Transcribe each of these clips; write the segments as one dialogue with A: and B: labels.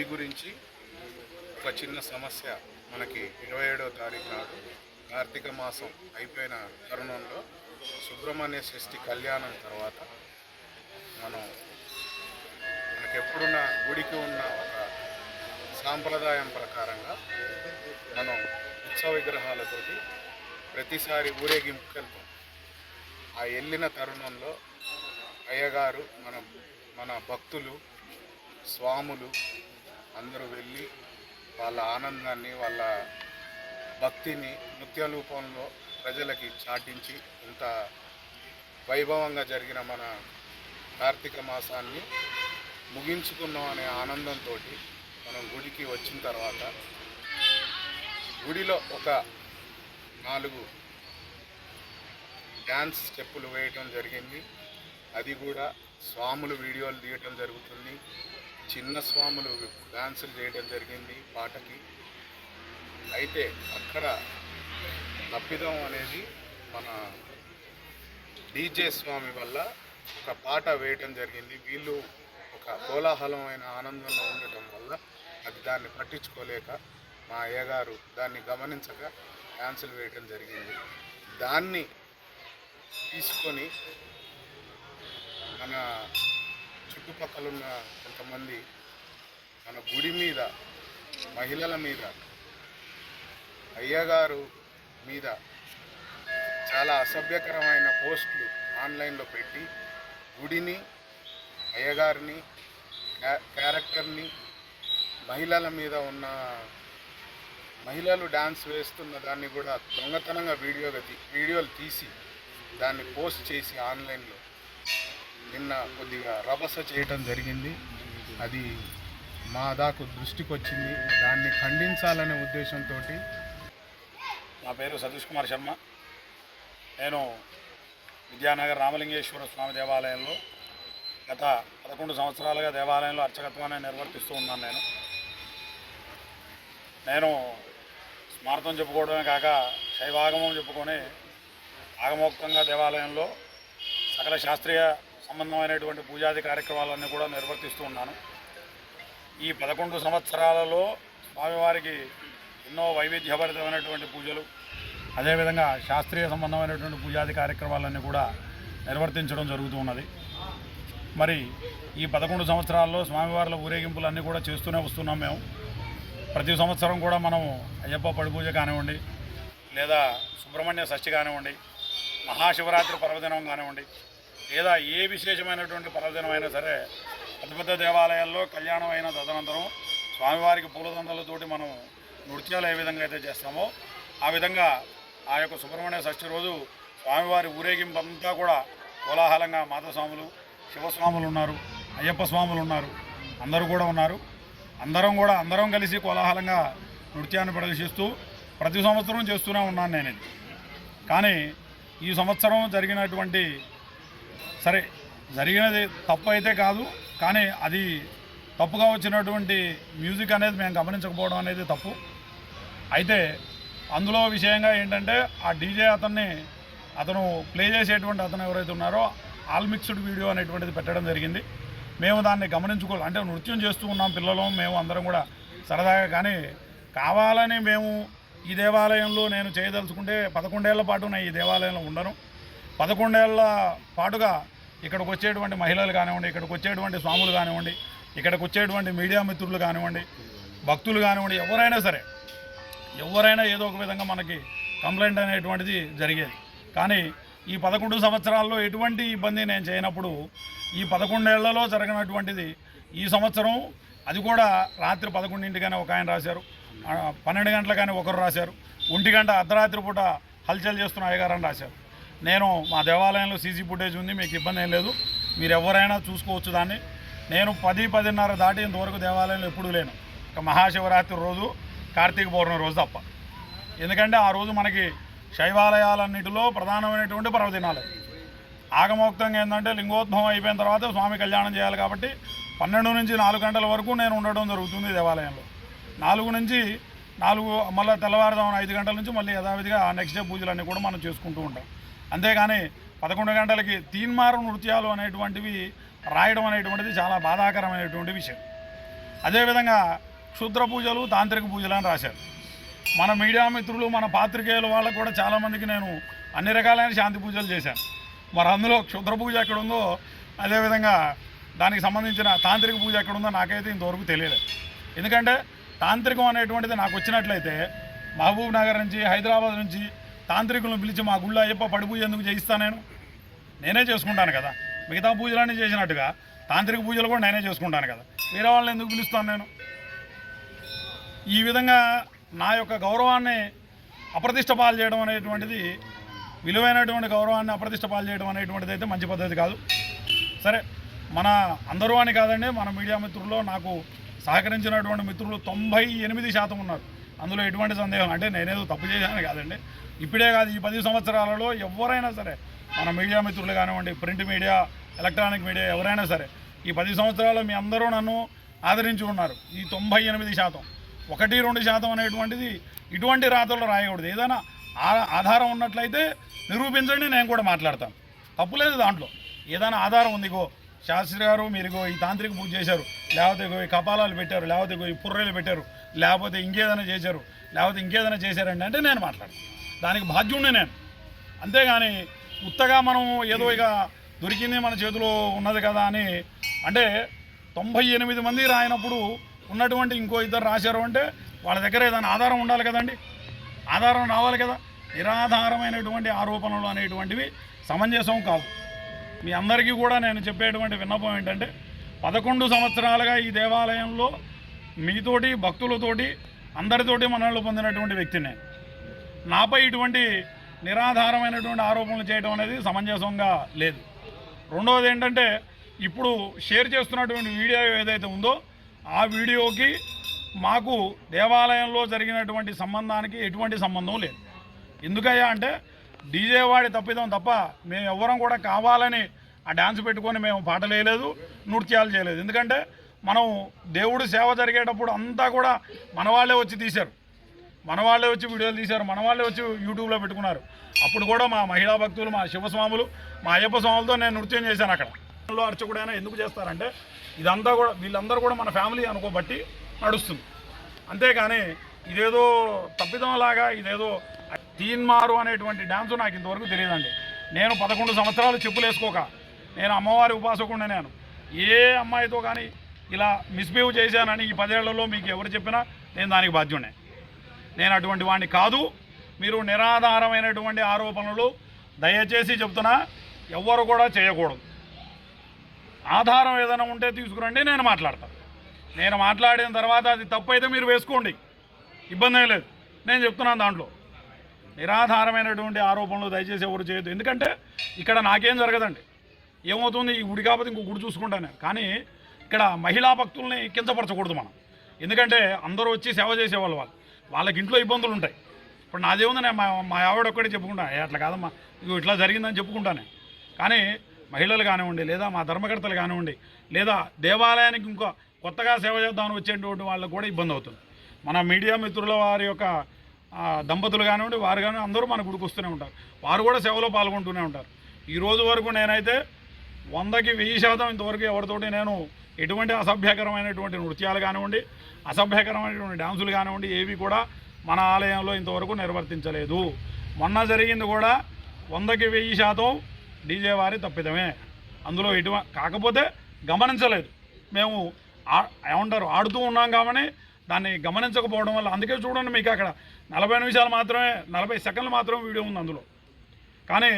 A: గుడి గురించి ఒక చిన్న సమస్య మనకి ఇరవై ఏడవ తారీఖు నాడు కార్తీక మాసం అయిపోయిన తరుణంలో సుబ్రహ్మణ్య షష్ఠి కళ్యాణం తర్వాత మనం మనకి ఎప్పుడున్న గుడికి ఉన్న ఒక సాంప్రదాయం ప్రకారంగా మనం ఉత్సవ విగ్రహాలతోటి ప్రతిసారి ఊరేగింపుకి వెళ్తాం ఆ వెళ్ళిన తరుణంలో అయ్యగారు మన మన భక్తులు స్వాములు అందరూ వెళ్ళి వాళ్ళ ఆనందాన్ని వాళ్ళ భక్తిని నృత్య రూపంలో ప్రజలకి చాటించి ఇంత వైభవంగా జరిగిన మన కార్తీక మాసాన్ని ముగించుకున్నాం అనే ఆనందంతో మనం గుడికి వచ్చిన తర్వాత గుడిలో ఒక నాలుగు డ్యాన్స్ స్టెప్పులు వేయటం జరిగింది. అది కూడా స్వాములు వీడియోలు తీయటం జరుగుతుంది. చిన్న స్వాములు డాన్సులు చేయడం జరిగింది పాటకి. అయితే అక్కడ తప్పిదం అనేది మన డీజే స్వామి వల్ల ఒక పాట వేయటం జరిగింది. వీళ్ళు ఒక కోలాహలమైన ఆనందంలో ఉండటం వల్ల అది దాన్ని పట్టించుకోలేక మా అయ్యగారు దాన్ని గమనించక డ్యాన్సులు వేయటం జరిగింది. దాన్ని తీసుకొని మన చుట్టుపక్కల ఉన్న కొంతమంది మన గుడి మీద మహిళల మీద అయ్యగారు మీద చాలా అసభ్యకరమైన పోస్టులు ఆన్లైన్లో పెట్టి గుడిని అయ్యగారిని క్యారెక్టర్ని మహిళల మీద ఉన్న మహిళలు డాన్స్ వేస్తున్న దాన్ని కూడా దొంగతనంగా వీడియోగా తీ వీడియోలు తీసి దాన్ని పోస్ట్ చేసి ఆన్లైన్లో నిన్న కొద్దిగా రభస చేయటం జరిగింది. అది మా దాకు దృష్టికి వచ్చింది. దాన్ని ఖండించాలనే ఉద్దేశంతో
B: నా పేరు సతీష్ కుమార్ శర్మ. నేను విద్యానగర్ రామలింగేశ్వర స్వామి దేవాలయంలో గత పదకొండు సంవత్సరాలుగా దేవాలయంలో అర్చకత్వాన్ని నిర్వర్తిస్తూ ఉన్నాను నేను. నేను స్మార్థం చెప్పుకోవడమే కాక శైవాగమం చెప్పుకొని ఆగమోక్తంగా దేవాలయంలో సకల శాస్త్రీయ సంబంధమైనటువంటి పూజాది కార్యక్రమాలన్నీ కూడా నిర్వర్తిస్తూ ఉన్నాను. ఈ పదకొండు సంవత్సరాలలో స్వామివారికి ఎన్నో వైవిధ్యభరితమైనటువంటి పూజలు అదేవిధంగా శాస్త్రీయ సంబంధమైనటువంటి పూజాది కార్యక్రమాలన్నీ కూడా నిర్వర్తించడం జరుగుతూ ఉన్నది. మరి ఈ పదకొండు సంవత్సరాల్లో స్వామివార్ల ఊరేగింపులన్నీ కూడా చేస్తూనే వస్తున్నాం మేము. ప్రతి సంవత్సరం కూడా మనము అయ్యప్ప పడి పూజ కానివ్వండి లేదా సుబ్రహ్మణ్య షష్ఠి కానివ్వండి మహాశివరాత్రి పర్వదినం కానివ్వండి లేదా ఏ విశేషమైనటువంటి పర్వదినమైనా అయినా సరే పెద్ద పెద్ద దేవాలయాల్లో కళ్యాణం అయిన తదనంతరం స్వామివారికి పూలదండలతోటి మనం నృత్యాలు ఏ విధంగా అయితే చేస్తామో ఆ విధంగా ఆ యొక్క సుబ్రహ్మణ్య షష్ఠి రోజు స్వామివారి ఊరేగింపంతా కూడా కోలాహలంగా మాతస్వాములు శివస్వాములు ఉన్నారు అయ్యప్ప స్వాములు ఉన్నారు అందరూ కూడా ఉన్నారు. అందరం కూడా అందరం కలిసి కోలాహలంగా నృత్యాన్ని ప్రదర్శిస్తూ ప్రతి సంవత్సరం చేస్తూనే ఉన్నాను నేను కానీ ఈ సంవత్సరం జరిగినటువంటి సరే జరిగినది తప్పు అయితే కాదు కానీ అది తప్పుగా వచ్చినటువంటి మ్యూజిక్ అనేది మేము గమనించకపోవడం అనేది తప్పు. అయితే అందులో విషయంగా ఏంటంటే ఆ డీజే అతన్ని అతను ప్లే చేసేటువంటి అతను ఎవరైతే ఉన్నారో ఆల్ మిక్స్డ్ వీడియో అనేటువంటిది పెట్టడం జరిగింది. మేము దాన్ని గమనించుకోవాలి. అంటే నృత్యం చేస్తూ ఉన్నాం పిల్లలు మేము అందరం కూడా సరదాగా కానీ కావాలని మేము ఈ దేవాలయంలో నేను చేయదలుచుకుంటే పదకొండేళ్ళ పాటు నేను ఈ దేవాలయంలో ఉండను. పదకొండేళ్ళ పాటుగా ఇక్కడికి వచ్చేటువంటి మహిళలు కానివ్వండి ఇక్కడికి వచ్చేటువంటి స్వాములు కానివ్వండి ఇక్కడికి వచ్చేటువంటి మీడియా మిత్రులు కానివ్వండి భక్తులు కానివ్వండి ఎవరైనా సరే ఎవరైనా ఏదో ఒక విధంగా మనకి కంప్లైంట్ అనేటువంటిది జరిగేది. కానీ ఈ పదకొండు సంవత్సరాల్లో ఎటువంటి ఇబ్బంది నేను చేయనప్పుడు ఈ పదకొండేళ్ళలో జరిగినటువంటిది ఈ సంవత్సరం అది కూడా రాత్రి పదకొండింటికైనా ఒక ఆయన రాశారు పన్నెండు గంటలకైనా ఒకరు రాశారు ఒంటి గంట అర్ధరాత్రి పూట హల్చల్ చేస్తున్న అయ్యగారని రాశారు. నేను మా దేవాలయంలో సీసీ ఫుటేజ్ ఉంది మీకు ఇబ్బంది ఏం లేదు. మీరు ఎవరైనా చూసుకోవచ్చు దాన్ని. నేను పది పదిన్నర దాటి ఇంతవరకు దేవాలయంలో ఎప్పుడూ లేను. ఒక మహాశివరాత్రి రోజు కార్తీక పౌర్ణమి రోజు తప్ప. ఎందుకంటే ఆ రోజు మనకి శైవాలయాలన్నిటిలో ప్రధానమైనటువంటి పర్వదినాలు. ఆగమోక్తంగా ఏంటంటే లింగోద్భవం అయిపోయిన తర్వాత స్వామి కళ్యాణం చేయాలి కాబట్టి పన్నెండు నుంచి నాలుగు గంటల వరకు నేను ఉండడం జరుగుతుంది దేవాలయంలో. నాలుగు నుంచి నాలుగు మళ్ళీ తెల్లవారుజామున ఐదు గంటల నుంచి మళ్ళీ యథావిధిగా నెక్స్ట్ డే పూజలన్నీ కూడా మనం చేసుకుంటూ ఉంటాం. అంతేగాని పదకొండు గంటలకి తీన్మారు నృత్యాలు అనేటువంటివి రాయడం అనేటువంటిది చాలా బాధాకరమైనటువంటి విషయం. అదేవిధంగా క్షుద్ర పూజలు తాంత్రిక పూజలు అని రాశారు. మన మీడియా మిత్రులు మన పాత్రికేయుల వాళ్ళకు కూడా చాలామందికి నేను అన్ని రకాలైన శాంతి పూజలు చేశాను. మరి అందులో క్షుద్ర పూజ ఎక్కడ ఉందో అదేవిధంగా దానికి సంబంధించిన తాంత్రిక పూజ ఎక్కడ ఉందో నాకైతే ఇంతవరకు తెలియదు ఎందుకంటే తాంత్రికం అనేటువంటిది నాకు వచ్చినట్లయితే మహబూబ్ నగర్ నుంచి హైదరాబాద్ నుంచి తాంత్రికులను పిలిచి మా గుళ్ళో అయ్యప్ప పడిపూజ ఎందుకు చేయిస్తా నేను? నేనే చేసుకుంటాను కదా. మిగతా పూజలన్నీ చేసినట్టుగా తాంత్రిక పూజలు కూడా నేనే చేసుకుంటాను కదా. వేరే వాళ్ళని ఎందుకు పిలుస్తాను నేను? ఈ విధంగా నా యొక్క గౌరవాన్ని అప్రతిష్ట పాలు చేయడం అనేటువంటిది విలువైనటువంటి గౌరవాన్ని అప్రతిష్ట పాలు చేయడం అనేటువంటిది అయితే మంచి పద్ధతి కాదు. సరే మన అందరూ అని కాదండి మన మీడియా మిత్రుల్లో నాకు సహకరించినటువంటి మిత్రులు తొంభై ఎనిమిది శాతం ఉన్నారు. అందులో ఎటువంటి సందేహం? అంటే నేనేదో తప్పు చేశాను కాదండి. ఇప్పుడే కాదు ఈ పది సంవత్సరాలలో ఎవరైనా సరే మన మీడియా మిత్రులు కానివ్వండి ప్రింట్ మీడియా ఎలక్ట్రానిక్ మీడియా ఎవరైనా సరే ఈ పది సంవత్సరాలు మీ అందరూ నన్ను ఆదరించి ఉన్నారు. ఈ తొంభై ఎనిమిది శాతం. ఒకటి రెండు శాతం అనేటువంటిది ఇటువంటి రాతల్లో రాయకూడదు. ఏదైనా ఆ- ఆధారం ఉన్నట్లయితే నిరూపించండి నేను కూడా మాట్లాడతాను. తప్పులేదు దాంట్లో. ఏదైనా ఆధారం ఉందిగో శాస్త్రి గారు మీరు ఈ తాంత్రిక పూజ చేశారు. లేకపోతే కపాలాలు పెట్టారు లేకపోతే ఇగో పుర్రెలు పెట్టారు లేకపోతే ఇంకేదైనా చేశారు లేకపోతే ఇంకేదైనా చేశారండి అంటే నేను మాట్లాడతాను దానికి బాధ్యుడిని నేను. అంతేగాని ఉత్తగా మనం ఏదో ఇక దొరికింది మన చేతిలో ఉన్నది కదా అని అంటే తొంభై ఎనిమిది మంది రాయినప్పుడు ఉన్నటువంటి ఇంకో ఇద్దరు రాశారు అంటే వాళ్ళ దగ్గర ఏదైనా ఆధారం ఉండాలి కదండి. ఆధారం రావాలి కదా. నిరాధారమైనటువంటి ఆరోపణలు అనేటువంటివి సమంజసం కావు. మీ అందరికీ కూడా నేను చెప్పేటువంటి విన్నపం ఏంటంటే పదకొండు సంవత్సరాలుగా ఈ దేవాలయంలో మీతోటి భక్తులతోటి అందరితోటి మనల్ని పొందినటువంటి వ్యక్తిని. నాపై ఇటువంటి నిరాధారమైనటువంటి ఆరోపణలు చేయడం అనేది సమంజసంగా లేదు. రెండవది ఏంటంటే ఇప్పుడు షేర్ చేస్తున్నటువంటి వీడియో ఏదైతే ఉందో ఆ వీడియోకి మాకు దేవాలయంలో జరిగినటువంటి సంబంధానికి ఎటువంటి సంబంధం లేదు. ఎందుకయ్యా అంటే డీజే వాడి తప్పిదం తప్ప మేము ఎవ్వరం కూడా కావాలని ఆ డ్యాన్స్ పెట్టుకొని మేము పాటలు వేయలేదు నృత్యాలు చేయలేదు. ఎందుకంటే మనం దేవుడు సేవ జరిగేటప్పుడు అంతా కూడా మన వాళ్ళే వచ్చి తీశారు. మన వాళ్ళే వచ్చి వీడియోలు తీశారు మన వాళ్ళే వచ్చి యూట్యూబ్లో పెట్టుకున్నారు. అప్పుడు కూడా మా మహిళా భక్తులు మా శివస్వాములు మా అయ్యప్ప స్వాములతో నేను నృత్యం చేశాను అక్కడ. అర్చకుడైనా ఎందుకు చేస్తారంటే ఇదంతా కూడా వీళ్ళందరూ కూడా మన ఫ్యామిలీ అనుకోబట్టి నడుస్తుంది. అంతేకాని ఇదేదో తప్పిదంలాగా ఇదేదో తీన్మారు అనేటువంటి డ్యాన్స్ నాకు ఇంతవరకు తెలియదండి. నేను పదకొండు సంవత్సరాలు చెప్పులు వేసుకోక నేను అమ్మవారి ఉపాసకుండా నేను. ఏ అమ్మాయితో కానీ ఇలా మిస్బిహేవ్ చేశానని ఈ పదేళ్ళలో మీకు ఎవరు చెప్పినా నేను దానికి బాధ్యుడే నేను అటువంటి వాడిని కాదు. మీరు నిరాధారమైనటువంటి ఆరోపణలు దయచేసి చెప్తున్నా ఎవ్వరు కూడా చేయకూడదు. ఆధారం ఏదైనా ఉంటే తీసుకురండి నేను మాట్లాడతాను నేను మాట్లాడిన తర్వాత అది తప్పు అయితే మీరు వేసుకోండి. ఇబ్బంది ఏం లేదు. నేను చెప్తున్నాను దాంట్లో. నిరాధారమైనటువంటి ఆరోపణలు దయచేసి ఎవరు చేయొద్దు. ఎందుకంటే ఇక్కడ నాకేం జరగదండి. ఏమవుతుంది? ఈ గుడి కాకపోతే ఇంకో గుడి చూసుకుంటాను కానీ ఇక్కడ మహిళా భక్తుల్ని కించపరచకూడదు మనం. ఎందుకంటే అందరూ వచ్చి సేవ చేసేవాళ్ళు వాళ్ళు. వాళ్ళకి ఇంట్లో ఇబ్బందులు ఉంటాయి. ఇప్పుడు నాదేముంది నేను మా మా ఆవిడ ఒక్కడే చెప్పుకుంటాను అట్లా కాదమ్మా. ఇగో ఇట్లా జరిగిందని చెప్పుకుంటాను. కానీ మహిళలు కానివ్వండి లేదా మా ధర్మకర్తలు కానివ్వండి లేదా దేవాలయానికి ఇంకో కొత్తగా సేవ చేద్దామని వచ్చేటువంటి వాళ్ళకు కూడా ఇబ్బంది అవుతుంది. మన మీడియా మిత్రుల వారి యొక్క దంపతులు కానివ్వండి వారు కానీ అందరూ మన గుడికి వస్తూనే ఉంటారు. వారు కూడా సేవలో పాల్గొంటూనే ఉంటారు. ఈ రోజు వరకు నేనైతే వందకి వెయ్యి శాతం ఇంతవరకు ఎవరితోటి నేను ఎటువంటి అసభ్యకరమైనటువంటి నృత్యాలు కానివ్వండి అసభ్యకరమైనటువంటి డ్యాన్సులు కానివ్వండి ఏవి కూడా మన ఆలయంలో ఇంతవరకు నిర్వర్తించలేదు. మొన్న జరిగింది కూడా వందకి వెయ్యి శాతం డీజే వారి తప్పిదమే. అందులో ఎటువ కాకపోతే గమనించలేదు. మేము ఆ- ఏమంటారు ఆడుతూ ఉన్నాం కాబట్టి దాన్ని గమనించకపోవడం వల్ల అందుకే చూడండి మీకు అక్కడ నలభై నిమిషాలు మాత్రమే నలభై సెకండ్లు మాత్రమే వీడియో ఉంది అందులో. కానీ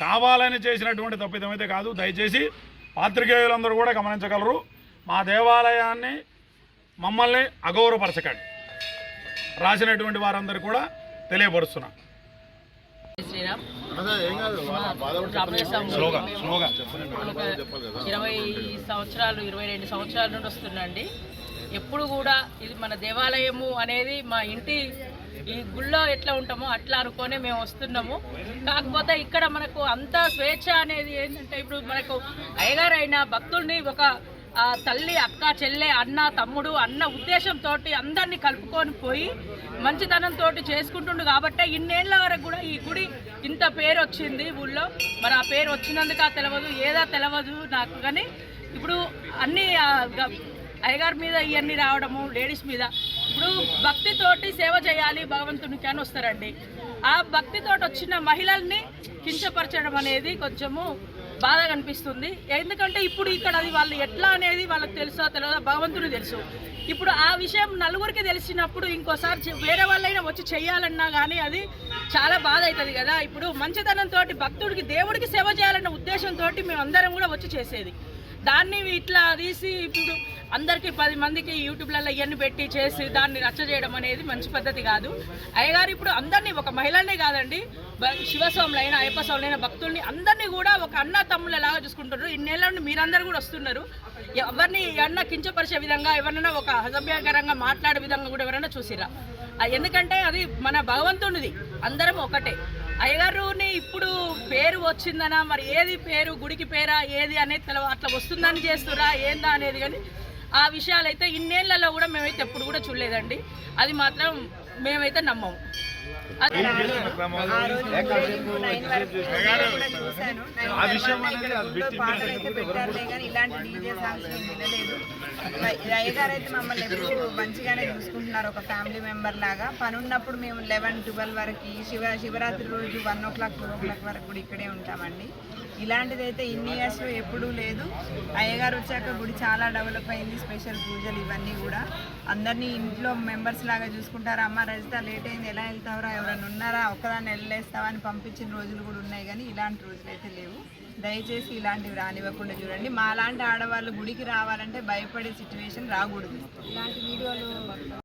B: కావాలని చేసినటువంటి తప్పిదం అయితే కాదు. దయచేసి పాత్రికేయులందరూ కూడా గమనించగలరు. మా దేవాలయాన్ని మమ్మల్ని అగౌరవపరచకండి. రాసినటువంటి వారందరూ కూడా తెలియపరుస్తున్నా.
C: శ్రీరామ్. ఇరవై సంవత్సరాలు ఇరవై రెండు సంవత్సరాల నుండి వస్తుందండి. ఎప్పుడు కూడా ఇది మన దేవాలయము అనేది మా ఇంటి ఈ గుళ్ళో ఎట్లా ఉంటామో అట్లా అనుకొని మేము వస్తున్నాము. కాకపోతే ఇక్కడ మనకు అంత స్వేచ్ఛ అనేది ఏంటంటే ఇప్పుడు మనకు అయ్యగారైన భక్తుల్ని ఒక తల్లి అక్క చెల్లె అన్న తమ్ముడు అన్న ఉద్దేశంతో అందరినీ కలుపుకొని పోయి మంచితనంతో చేసుకుంటుండు కాబట్టి ఇన్నేళ్ళ వరకు కూడా ఈ గుడి ఇంత పేరు వచ్చింది ఊళ్ళో. మరి ఆ పేరు వచ్చినందుక తెలియదు ఏదా తెలియదు నాకు కానీ ఇప్పుడు అన్నీ అయ్యగారి మీద ఇవన్నీ రావడము లేడీస్ మీద ఇప్పుడు భక్తితోటి సేవ చేయాలి భగవంతునికి అని వస్తారండి. ఆ భక్తితోటి వచ్చిన మహిళల్ని కించపరచడం అనేది కొంచెము బాధగా అనిపిస్తుంది. ఎందుకంటే ఇప్పుడు ఇక్కడ అది వాళ్ళు ఎట్లా అనేది వాళ్ళకి తెలుసో తెలియదో భగవంతుని తెలుసు. ఇప్పుడు ఆ విషయం నలుగురికి తెలిసినప్పుడు ఇంకోసారి వేరే వాళ్ళైనా వచ్చి చేయాలన్నా కానీ అది చాలా బాధ అవుతుంది కదా. ఇప్పుడు మంచితనంతో భక్తుడికి దేవుడికి సేవ చేయాలన్న ఉద్దేశంతో మేము అందరం కూడా వచ్చి చేసేది. దాన్ని ఇట్లా తీసి ఇప్పుడు అందరికీ పది మందికి యూట్యూబ్లలో ఇవన్నీ పెట్టి చేసి దాన్ని రచ్చ చేయడం అనేది మంచి పద్ధతి కాదు. అయ్యగారు ఇప్పుడు అందరినీ ఒక మహిళనే కాదండి బ- శివస్వాములైన అయ్యప్ప స్వాములైన భక్తుల్ని అందరినీ కూడా ఒక అన్న తమ్ముళ్ళలాగా చూసుకుంటారు ఇన్నేళ్ళ నుండి మీరందరూ కూడా వస్తున్నారు. ఎవరిని అన్న కించపరిచే విధంగా ఎవరైనా ఒక అసభ్యకరంగా మాట్లాడే విధంగా కూడా ఎవరైనా చూసిరా ఎందుకంటే అది మన భగవంతునిది. అందరం ఒకటే. అయ్యగారుని ఇప్పుడు పేరు వచ్చిందనా? మరి ఏది పేరు గుడికి పేరా ఏది అనేది తెలవ అట్లా వస్తుందని చేస్తురా ఏందా అనేది కానీ ఆ విషయాలు అయితే ఇన్నేళ్ళలో కూడా మేమైతే ఎప్పుడు కూడా చూడలేదండి. అది మాత్రం మేమైతే నమ్మము. అది
D: ఆ రోజు ఊరేగింపు నైన్ వరకు నేను కూడా చూశాను. నైన్ తర్వాత ఇక్కడ ఊళ్ళో పాటలు అయితే పెట్టారులే కానీ ఇలాంటి డీజే సాంగ్స్ నేను వినలేదు. అయ్యగారు అయితే మమ్మల్ని ఎప్పుడు మంచిగానే చూసుకుంటున్నారు. ఒక ఫ్యామిలీ మెంబర్ లాగా. పని ఉన్నప్పుడు మేము లెవెన్ ట్వెల్వ్ వరకు శివ శివరాత్రి రోజు one o'clock two o'clock వరకు కూడా ఇక్కడే ఉంటామండి. ఇలాంటిది అయితే ఇన్ని ఇయర్స్లో ఎప్పుడూ లేదు. అయ్యగారు వచ్చాక గుడి చాలా డెవలప్ అయింది స్పెషల్ పూజలు ఇవన్నీ కూడా. అందరినీ ఇంట్లో మెంబర్స్ లాగా చూసుకుంటారు? అమ్మ రజిత లేట్ అయింది ఎలా వెళ్తావురా? ఎవరైనా ఉన్నారా? ఒక్కదాన్ని వెళ్ళేస్తావా అని పంపించిన రోజులు కూడా ఉన్నాయి కానీ ఇలాంటి రోజులు అయితే లేవు. దయచేసి ఇలాంటివి రానివ్వకుండా చూడండి. మా లాంటి ఆడవాళ్ళు గుడికి రావాలంటే భయపడే సిచ్యువేషన్ రాకూడదు. ఇలాంటి వీడియోలు